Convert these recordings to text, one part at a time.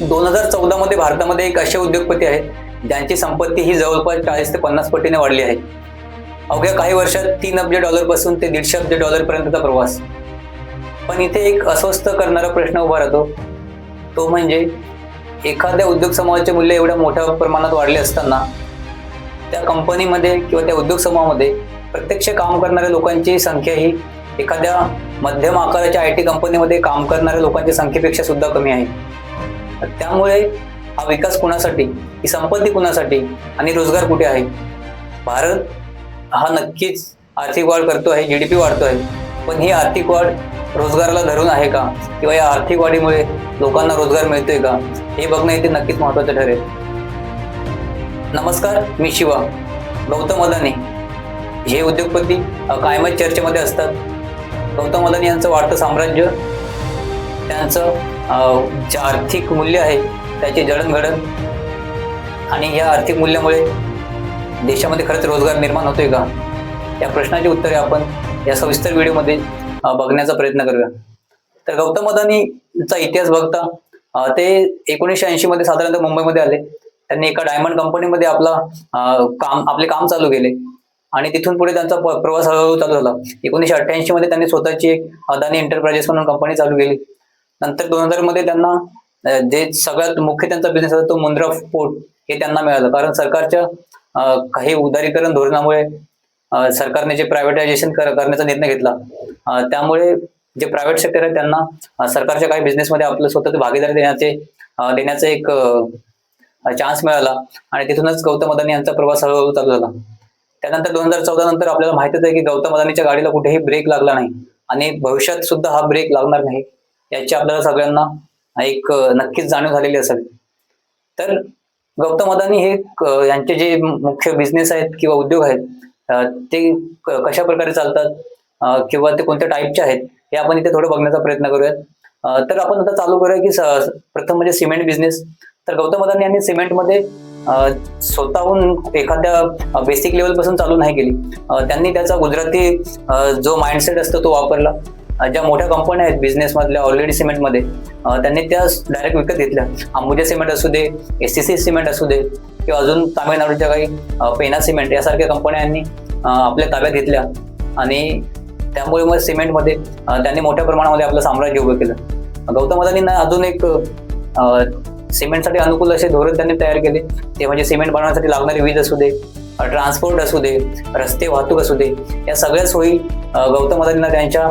दोन हजार चौदा मध्ये भारतामध्ये एक असे उद्योगपती आहेत ज्यांची संपत्ती ही जवळपास चाळीस ते पन्नास पटीने वाढली आहे. अवघ्या काही वर्षात तीन अब्ज डॉलरपासून ते दीडशे अब्ज डॉलर पर्यंतचा प्रवास. पण इथे एक अस्वस्थ करणारा प्रश्न उभा राहतो. तो म्हणजे एखाद्या उद्योग समूहाचे मूल्य एवढ्या मोठ्या प्रमाणात वाढले असताना त्या कंपनीमध्ये किंवा त्या उद्योग समूहामध्ये प्रत्यक्ष काम करणाऱ्या लोकांची संख्या ही एखाद्या मध्यम आकाराच्या आय टी कंपनीमध्ये काम करणाऱ्या लोकांच्या संख्येपेक्षा सुद्धा कमी आहे. त्यामुळे हा विकास कुणासाठी? ही संपत्ती कुणासाठी? आणि रोजगार कुठे आहे? भारत हा नक्कीच आर्थिक वाढ करतो आहे जी डी पी वाढतो आहे पण ही आर्थिक वाढ रोजगाराला धरून आहे का? किंवा या आर्थिक वाढीमुळे लोकांना रोजगार मिळतोय का? हे बघणं इथे नक्कीच महत्वाचं ठरेल. नमस्कार मी शिवा. गौतम अदानी. हे उद्योगपती कायमच चर्चेमध्ये असतात. गौतम अदानी यांचं वाढतं साम्राज्य त्यांचं जे आर्थिक मूल्य आहे त्याची जडणघडण आणि या आर्थिक मूल्यामुळे देशामध्ये खरंच रोजगार निर्माण होतोय का? या प्रश्नाची उत्तरे आपण या सविस्तर व्हिडिओमध्ये बघण्याचा प्रयत्न करूया. तर गौतम अदानीचा इतिहास बघता ते एकोणीसशे ऐंशी मध्ये साधारणतः मुंबईमध्ये आले. त्यांनी एका डायमंड कंपनीमध्ये आपला काम आपले काम चालू केले. आणि तिथून पुढे त्यांचा प्रवास हळूहळू चालू झाला. एकोणीसशे अठ्ठ्याऐंशी मध्ये त्यांनी स्वतःची एक अदानी एंटरप्राइजेस म्हणून कंपनी चालू केली. नंतर दोन हजारमध्ये त्यांना जे सगळ्यात मुख्य त्यांचा बिझनेस होता तो मुंद्रा पोर्ट हे त्यांना मिळालं. कारण सरकारच्या काही उदारीकरण धोरणामुळे सरकारने जे प्रायव्हेटायझेशन करण्याचा निर्णय घेतला त्यामुळे जे प्रायव्हेट सेक्टर आहे त्यांना सरकारच्या काही बिझनेसमध्ये आपलं स्वतःच भागीदारी देण्याचे देण्याचा देण्याचं एक चान्स मिळाला आणि तिथूनच गौतम अदानी यांचा प्रवास हळूहळू चालू झाला. त्यानंतर दोन हजार चौदा नंतर आपल्याला माहितच आहे की गौतम अदानीच्या गाडीला कुठेही ब्रेक लागला नाही आणि भविष्यात सुद्धा हा ब्रेक लागणार नाही. याची आपल्याला सगळ्यांना एक नक्कीच जाणीव झालेली असावी तर गौतम अदानी हे यांचे जे मुख्य बिझनेस आहेत किंवा उद्योग आहेत ते कशा प्रकारे चालतात किंवा ते कोणत्या टाईपचे आहेत हे आपण इथे थोडं बघण्याचा प्रयत्न करूयात. तर आपण आता चालू करूया की प्रथम म्हणजे सिमेंट बिझनेस तर गौतम अदानी यांनी सिमेंटमध्ये स्वतःहून एखाद्या बेसिक लेवलपासून चालू नाही केली. त्यांनी त्याचा गुजराती जो माइंडसेट असतो तो वापरला. ज्या मोठ्या कंपन्या आहेत बिझनेसमधल्या ऑलरेडी सिमेंटमध्ये त्यांनी त्या डायरेक्ट विकत घेतल्या. अंबुजा सिमेंट असू दे एस सी सी सिमेंट असू दे किंवा अजून तामिळनाडूच्या काही पेना सिमेंट यासारख्या कंपन्यांनी आपल्या ताब्यात घेतल्या. आणि त्यामुळे मग सिमेंटमध्ये त्यांनी मोठ्या प्रमाणामध्ये आपलं साम्राज्य उभं केलं. गौतम अदानींना अजून एक सिमेंटसाठी अनुकूल असे धोरण त्यांनी तयार केले. ते म्हणजे सिमेंट बनवण्यासाठी लागणारी वीज असू दे ट्रान्सपोर्ट असू दे रस्ते वाहतूक असू दे या सगळ्या सोयी गौतम अदानींना त्यांच्या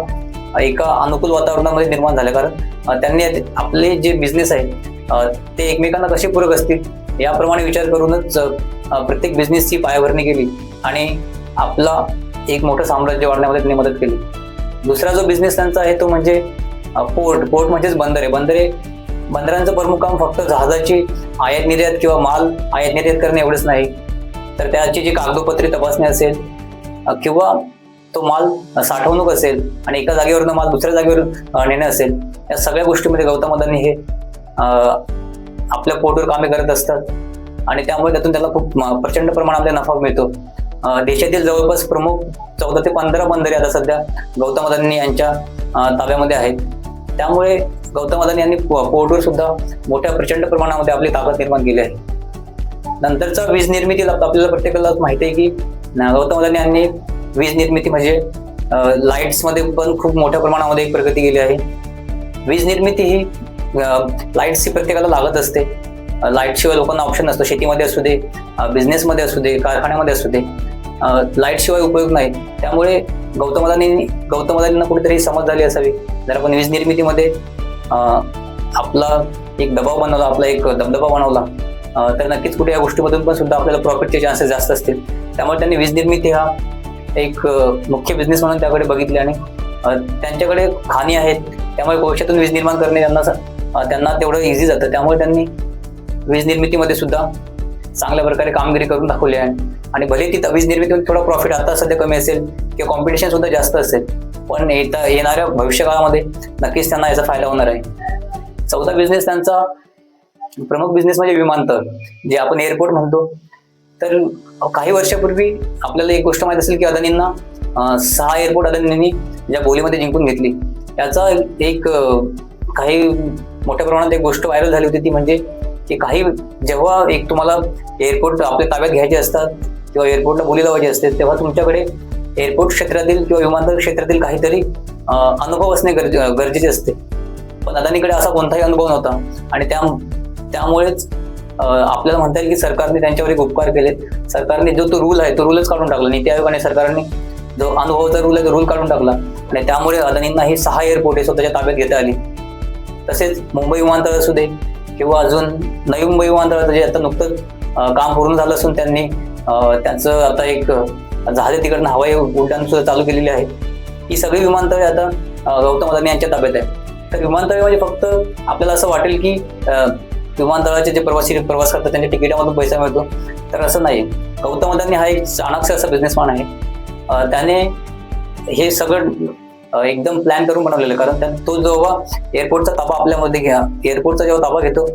एका अनुकूल वातावरणामध्ये निर्माण झाले. कारण त्यांनी आपले जे बिझनेस आहेत ते एकमेकांना कसे पूरक असतील याप्रमाणे विचार करूनच प्रत्येक बिझनेसची पायाभरणी केली आणि आपला एक मोठं साम्राज्य वाढण्यामध्ये त्यांनी मदत केली. दुसरा जो बिझनेस त्यांचा आहे तो म्हणजे पोर्ट पोर्ट म्हणजेच बंदरे बंदरे बंदरांचं प्रमुख काम फक्त जहाजाची आयात निर्यात किंवा माल आयात निर्यात करणे एवढंच नाही. तर त्याची जी कागदोपत्री तपासणी असेल किंवा तो माल साठवणूक असेल आणि एका जागेवरनं माल दुसऱ्या जागेवर नेणं असेल या सगळ्या गोष्टीमध्ये गौतम अदानी हे आपल्या पोटवर कामे करत असतात. आणि त्यामुळे त्यातून त्याला खूप प्रचंड प्रमाणामध्ये नफा मिळतो. देशातील जवळपास प्रमुख चौदा ते पंधरा बंदरे आता सध्या गौतम अदानी यांच्या ताब्यामध्ये आहेत. त्यामुळे गौतम अदानी यांनी पोर्टवर सुद्धा मोठ्या प्रचंड प्रमाणामध्ये आपली ताकद निर्माण केली आहे. नंतरचा वीज निर्मितीला आपल्याला प्रत्येकाला माहिती आहे की गौतम अदानी यांनी वीज निर्मिती म्हणजे लाईट्समध्ये पण खूप मोठ्या प्रमाणामध्ये एक प्रगती केली आहे. वीज निर्मिती ही लाईट्स ही प्रत्येकाला लागत असते. लाईटशिवाय लोकांना ऑप्शन नसतो. शेतीमध्ये असू दे बिझनेसमध्ये असू दे कारखान्यामध्ये असू दे. लाईटशिवाय उपयोग नाही. त्यामुळे गौतम अदानी गौतम अदानींना कुठेतरी समज झाली असावी. जर आपण वीज निर्मितीमध्ये आपला एक दबाव बनवला आपला एक दबदबा बनवला तर नक्कीच कुठे या गोष्टीमधून पण सुद्धा आपल्याला प्रॉफिटचे चान्सेस जास्त असतील. त्यामुळे त्यांनी वीज निर्मिती हा एक मुख्य बिझनेस म्हणून त्याकडे बघितले आणि त्यांच्याकडे खाणी आहेत त्यामुळे भविष्यातून वीज निर्माण करणे त्यांना त्यांना तेवढं इझी जातं. त्यामुळे त्यांनी वीज निर्मितीमध्ये सुद्धा चांगल्या प्रकारे कामगिरी करून दाखवली आहे. आणि भले ती वीज निर्मितीमध्ये थोडा प्रॉफिट आता सध्या कमी असेल किंवा कॉम्पिटिशन सुद्धा जास्त असेल पण येता येणाऱ्या भविष्यकाळामध्ये नक्कीच त्यांना याचा फायदा होणार आहे. चौथा बिझनेस त्यांचा प्रमुख बिझनेस म्हणजे विमानतळ जे आपण एअरपोर्ट म्हणतो. तर काही वर्षापूर्वी आपल्याला एक गोष्ट माहीत असेल की अदानींना सहा एअरपोर्ट अदानींनी ज्या बोलीमध्ये जिंकून घेतली याचा एक काही मोठ्या प्रमाणात एक गोष्ट व्हायरल झाली होती ती म्हणजे की काही जेव्हा एक तुम्हाला एअरपोर्ट आपल्या ताब्यात घ्यायचे असतात किंवा एअरपोर्टला बोली लावायची असते तेव्हा तुमच्याकडे एअरपोर्ट क्षेत्रातील किंवा विमानतळ क्षेत्रातील काहीतरी अनुभव असणे गरजे गरजेचे असते. पण अदानीकडे असा कोणताही अनुभव नव्हता आणि त्या त्यामुळेच आपल्याला म्हणता येईल की सरकारने त्यांच्यावर एक उपकार केले सरकारने जो तो रूल आहे तो रूलच काढून टाकला. नीती आयोगाने सरकारने जो अनुभवाचा रूल आहे तो रूल काढून टाकला. आणि त्यामुळे अदानींना ही सहा एअरपोर्ट हे स्वतःच्या ताब्यात घेता आली. तसेच मुंबई विमानतळ असू दे किंवा अजून नवी मुंबई विमानतळाचं जे आता नुकतंच काम पूर्ण झालं असून त्यांनी त्यांचं आता एक झालं जहाजे तिकडनं हवाई उड्डाण सुद्धा चालू केलेली आहे. ही सगळी विमानतळे आता गौतम अदानी यांच्या ताब्यात आहे तर विमानतळे म्हणजे फक्त आपल्याला असं वाटेल की विमानतळाचे जे प्रवासी प्रवास करतात त्यांच्या तिकिटामधून पैसा मिळतो. तर असं नाही. गौतम अदानी हा एक चाणाक्ष असा बिझनेसमॅन आहे. त्याने हे सगळं एकदम प्लॅन करून बनवलेलं. कारण त्या- तो जेव्हा एअरपोर्टचा ताबा आपल्यामध्ये घ्या एअरपोर्टचा जेव्हा ताबा घेतो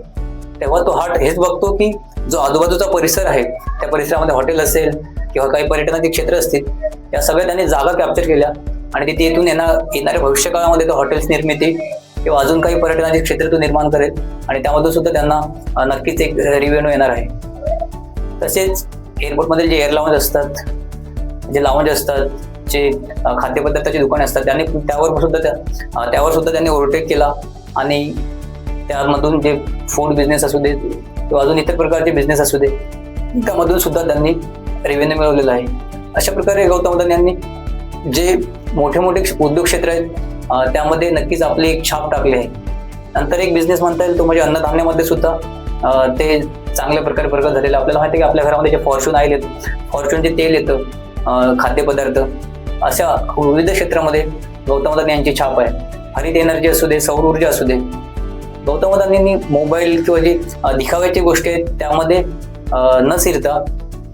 तेव्हा तो हा हेच बघतो की जो आजूबाजूचा परिसर आहे त्या परिसरामध्ये हॉटेल असेल किंवा काही पर्यटनाचे क्षेत्र असतील या सगळ्या त्यांनी जागा कॅप्चर केल्या. आणि तिथे येथून येणार येणाऱ्या भविष्यकाळामध्ये तो हॉटेल्स निर्मिती किंवा अजून काही पर्यटनाचे क्षेत्र तो निर्माण करेल आणि त्यामधून सुद्धा त्यांना नक्कीच एक रिव्हेन्यू येणार आहे. तसेच एअरपोर्टमध्ये जे एअर लाऊंज असतात जे लाऊंज असतात जे खाद्यपदार्थाची दुकाने असतात त्यांनी त्यावर सुद्धा त्या त्यावर सुद्धा त्यांनी ओव्हरटेक केला आणि त्यामधून जे फूड बिझनेस असू दे किंवा अजून इतर प्रकारचे बिझनेस असू दे त्यामधून सुद्धा त्यांनी रेव्हेन्यू मिळवलेला आहे. अशा प्रकारे गौतम यांनी जे मोठे मोठे उद्योग क्षेत्र आहेत त्यामध्ये नक्कीच आपली एक छाप टाकली आहे. नंतर एक बिझनेस म्हणता येईल तो म्हणजे अन्नधान्यामध्ये सुद्धा ते चांगल्या प्रकारे प्रगत झालेलं आपल्याला माहिती आहे की आपल्या घरामध्ये जे फॉर्च्यून ऑइल येतं फॉर्च्यूनचे तेल येतं खाद्यपदार्थ अशा विविध क्षेत्रामध्ये गौतम अदानी यांची छाप आहे. हरित एनर्जी असू दे सौर ऊर्जा असू दे. गौतम अदानींनी मोबाईल किंवा जे दिखाव्याची गोष्टी आहेत त्यामध्ये न शिरता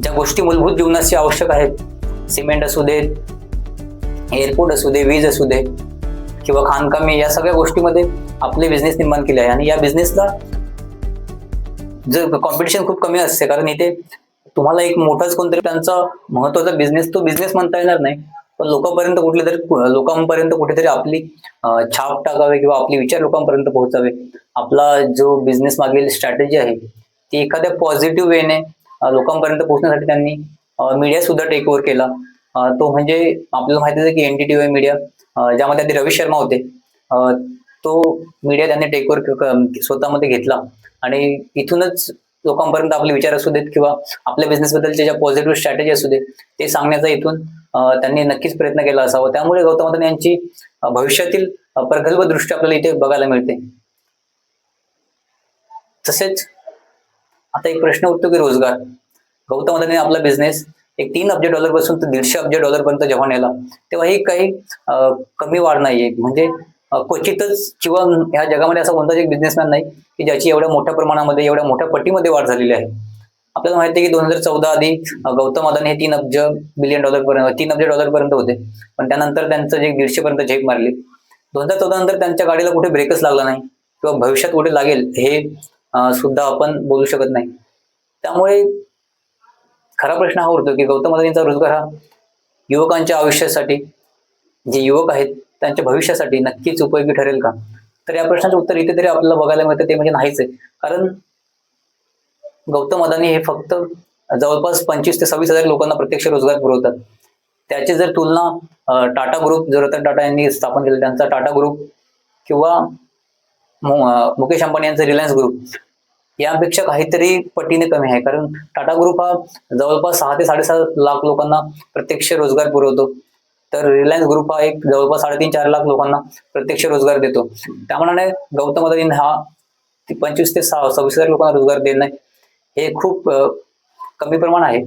ज्या गोष्टी मूलभूत जीवनाशी आवश्यक आहेत सिमेंट असू देत एअरपोर्ट असू दे वीज असू दे किंवा खाणकामे या सगळ्या गोष्टीमध्ये आपले बिझनेस निर्माण केले आहे. आणि या बिझनेसला जर कॉम्पिटिशन खूप कमी असते कारण इथे तुम्हाला एक मोठाच कोणतरी त्यांचा महत्त्वाचा बिझनेस तो बिझनेस म्हणता येणार नाही. पण लोकांपर्यंत कुठले तरी लोकांपर्यंत कुठेतरी आपली छाप टाकावे किंवा आपले विचार लोकांपर्यंत पोहोचावे. आपला जो बिझनेस मागील स्ट्रॅटेजी आहे ती एखाद्या पॉझिटिव्ह वेने लोकांपर्यंत पोहोचण्यासाठी त्यांनी मीडिया सुद्धा टेक ओव्हर केला तो म्हणजे आपल्याला माहितीच आहे की एनडीटीव्ही मीडिया ज्यामध्ये आधी रवी शर्मा होते. तो मीडिया त्यांनी टेकवर स्वतःमध्ये घेतला. आणि इथूनच लोकांपर्यंत आपले विचार असू देत किंवा आपल्या बिझनेस बद्दलच्या ज्या पॉझिटिव्ह स्ट्रॅटेजी असू दे ते सांगण्याचा इथून त्यांनी नक्कीच प्रयत्न केला असावा. त्यामुळे गौतम अदानी यांची भविष्यातील प्रगल्भ दृष्टी आपल्याला इथे बघायला मिळते. तसेच आता एक प्रश्न उठतो की रोजगार. गौतम अदानी आपला बिझनेस एक तीन अब्ज डॉलरपासून तर दीडशे अब्ज डॉलर पर्यंत जेव्हा नेला तेव्हा ही काही कमी वाढ नाहीये. म्हणजे क्वचितच किंवा ह्या जगामध्ये असा कोणताच एक बिझनेसमॅन नाही की ज्याची एवढ्या मोठ्या प्रमाणामध्ये एवढ्या मोठ्या पटीमध्ये वाढ झालेली आहे. आपल्याला माहिती आहे की दोन हजार चौदा आधी गौतम अदानी हे तीन अब्ज बिलियन डॉलर पर्यंत तीन अब्ज डॉलर पर्यंत होते. पण त्यानंतर त्यांचं जे दीडशे पर्यंत झेप मारली. दोन हजार चौदा नंतर त्यांच्या गाडीला कुठे ब्रेकच लागला नाही. किंवा भविष्यात कुठे लागेल हे सुद्धा आपण बोलू शकत नाही. त्यामुळे खरा प्रश्न हा उरतो की गौतम अदानींचा रोजगार हा युवकांच्या आयुष्यासाठी जे युवक आहेत त्यांच्या भविष्यासाठी नक्कीच उपयोगी ठरेल का? तर या प्रश्नाचं उत्तर इथे तरी आपल्याला बघायला मिळतं ते म्हणजे नाहीच आहे. कारण गौतम अदानी हे फक्त जवळपास पंचवीस ते सव्वीस हजार लोकांना प्रत्यक्ष रोजगार पुरवतात. त्याची जर तुलना टाटा ग्रुप जो रतन टाटा यांनी स्थापन केलं त्यांचा टाटा ग्रुप किंवा मुकेश अंबानी यांचा रिलायन्स ग्रुप यापेक्षा काहीतरी पटीने कमी आहे. कारण टाटा ग्रुप हा जवळपास सहा ते साडेसात लाख लोकांना प्रत्यक्ष रोजगार पुरवतो. तर रिलायन्स ग्रुप हा एक जवळपास साडेतीन चार लाख लोकांना प्रत्यक्ष रोजगार देतो. त्यामुळे गौतम अदानी हा पंचवीस ते सहा सव्वीस हजार लोकांना रोजगार देणं हे खूप कमी प्रमाण आहे.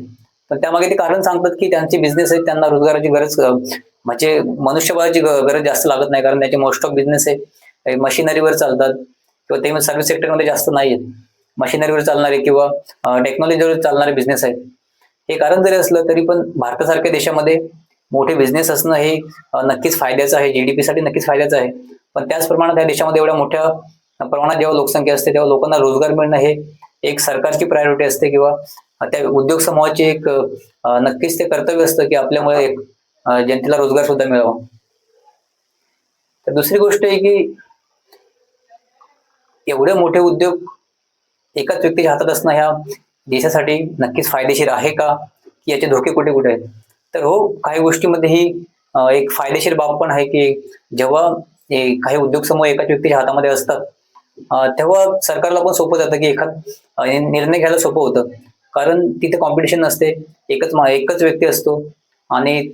पण त्यामागे ते कारण सांगतात की त्यांचे बिझनेस आहेत त्यांना रोजगाराची गरज म्हणजे मनुष्यबळाची गरज जास्त लागत नाही. कारण त्याचे मोस्ट ऑफ बिझनेस आहे मशिनरीवर चालतात. किंवा ते सर्व्हिस सेक्टरमध्ये जास्त नाही आहेत मशिनरीवर चालणारे किंवा टेक्नॉलॉजीवर चालणारे बिझनेस आहेत. हे कारण जरी असलं तरी पण भारतासारख्या देशामध्ये मोठे बिझनेस असणं हे नक्कीच फायद्याचं आहे. जीडीपी साठी नक्कीच फायद्याचं आहे. पण त्याच प्रमाणात या देशामध्ये एवढ्या मोठ्या प्रमाणात जेव्हा लोकसंख्या असते तेव्हा लोकांना रोजगार मिळणं हे एक सरकारची प्रायोरिटी असते किंवा त्या उद्योग समूहाची एक नक्कीच ते कर्तव्य असतं की आपल्यामुळे एक जनतेला रोजगार सुद्धा मिळावा. तर दुसरी गोष्ट आहे की एवढे मोठे उद्योग एकाच व्यक्तीच्या हातात असणं ह्या देशासाठी नक्कीच फायदेशीर आहे का? की याचे धोके कुठे कुठे आहेत? तर हो काही गोष्टीमध्ये ही एक फायदेशीर बाब पण आहे की जेव्हा काही उद्योग समूह एकाच व्यक्तीच्या हातामध्ये असतात तेव्हा सरकारला पण सोपं जातं की एखाद निर्णय घ्यायला सोपं होतं. कारण तिथे कॉम्पिटिशन नसते एकच मा- एकच व्यक्ती असतो आणि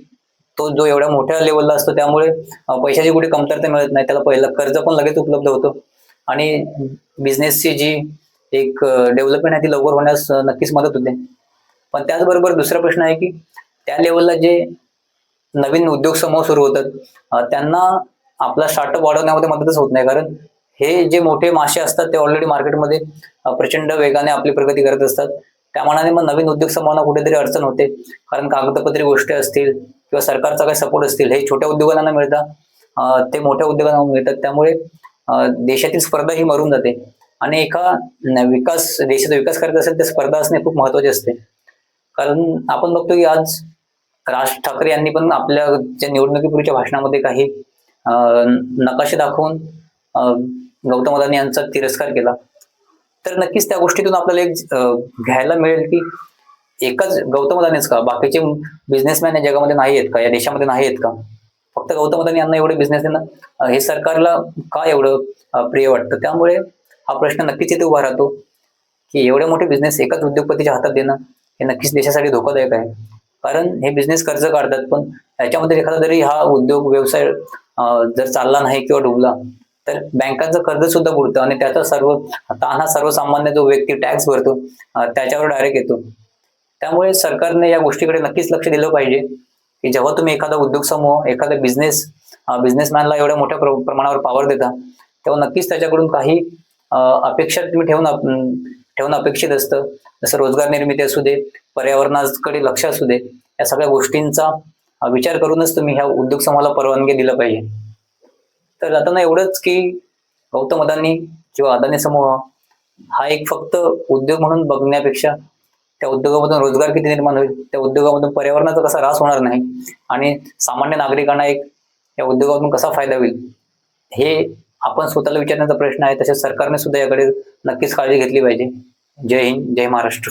तो जो एवढ्या मोठ्या लेवलला असतो त्यामुळे पैशाची कुठे कमतरता मिळत नाही त्याला पहिलं कर्ज पण लगेच उपलब्ध होतं. आणि बिझनेसची जी एक डेव्हलपमेंट आहे ती लवकर होण्यास नक्कीच मदत होते. पण त्याचबरोबर दुसरा प्रश्न आहे की त्या लेवलला जे नवीन उद्योग समूह सुरू होतात त्यांना आपला स्टार्टअप वाढवण्यामध्ये मदतच होत नाही. कारण हे जे मोठे मासे असतात ते ऑलरेडी मार्केटमध्ये प्रचंड वेगाने आपली प्रगती करत असतात. त्या मानाने मग नवीन उद्योग समूहांना कुठेतरी अडचण होते. कारण कागदपत्री गोष्टी असतील किंवा सरकारचा काही सपोर्ट असतील हे छोट्या उद्योगांना मिळतात. ते मोठ्या उद्योगांना मिळतात. त्यामुळे देशातील स्पर्धा ही मरून जाते. आणि एका विकास देशाचा विकास करत असेल तर स्पर्धा असणे खूप महत्त्वाचे असते. कारण आपण बघतो की आज राज ठाकरे यांनी पण आपल्या ज्या निवडणुकीपूर्वीच्या भाषणामध्ये काही नकाशे दाखवून गौतम अदानी यांचा तिरस्कार केला. तर नक्कीच त्या गोष्टीतून आपल्याला एक घ्यायला मिळेल की एकाच गौतम अदानीच का? बाकीचे बिझनेसमॅन या जगामध्ये नाही आहेत का? या देशामध्ये नाही आहेत का? फक्त गौतम अदानी यांना एवढे बिझनेस हे सरकारला का एवढं प्रिय वाटतं? त्यामुळे हा प्रश्न नक्कीच इथे उभा राहतो की एवढे मोठे बिझनेस एकाच उद्योगपतीच्या हातात देणं हे नक्कीच देशासाठी धोकादायक आहे. कारण हे बिझनेस कर्ज काढतात पण त्याच्यामध्ये एखादा जरी हा उद्योग व्यवसाय जर चालला नाही किंवा डुबला तर बँकांचं कर्ज सुद्धा बुडतं आणि त्याचा सर्व ताण हा सर्वसामान्य जो व्यक्ती टॅक्स भरतो त्याच्यावर डायरेक्ट येतो. त्यामुळे सरकारने या गोष्टीकडे नक्कीच लक्ष दिलं पाहिजे की जेव्हा तुम्ही एखादा उद्योग समूह एखादा बिझनेस बिझनेसमॅनला एवढ्या मोठ्या प्रमाणावर पॉवर देता तेव्हा नक्कीच त्याच्याकडून काही अपेक्षा तुम्ही ठेवून ठेवणं अपेक्षित असतं. जसं रोजगार निर्मिती असू दे पर्यावरणाकडे लक्ष असू दे या सगळ्या गोष्टींचा विचार करूनच तुम्ही ह्या उद्योग समूहाला परवानगी दिलं पाहिजे. तर जाताना एवढंच की गौतम अदानी किंवा अदानी समूह हा एक फक्त उद्योग म्हणून बघण्यापेक्षा त्या उद्योगामधून रोजगार किती निर्माण होईल त्या उद्योगामधून पर्यावरणाचा कसा ऱ्हास होणार नाही आणि सामान्य नागरिकांना एक या उद्योगातून कसा फायदा होईल हे आपण स्वतःला विचारण्याचा प्रश्न आहे तसेच सरकारने सुद्धा याकडे नक्कीच काळजी घेतली पाहिजे. जय हिंद जय महाराष्ट्र.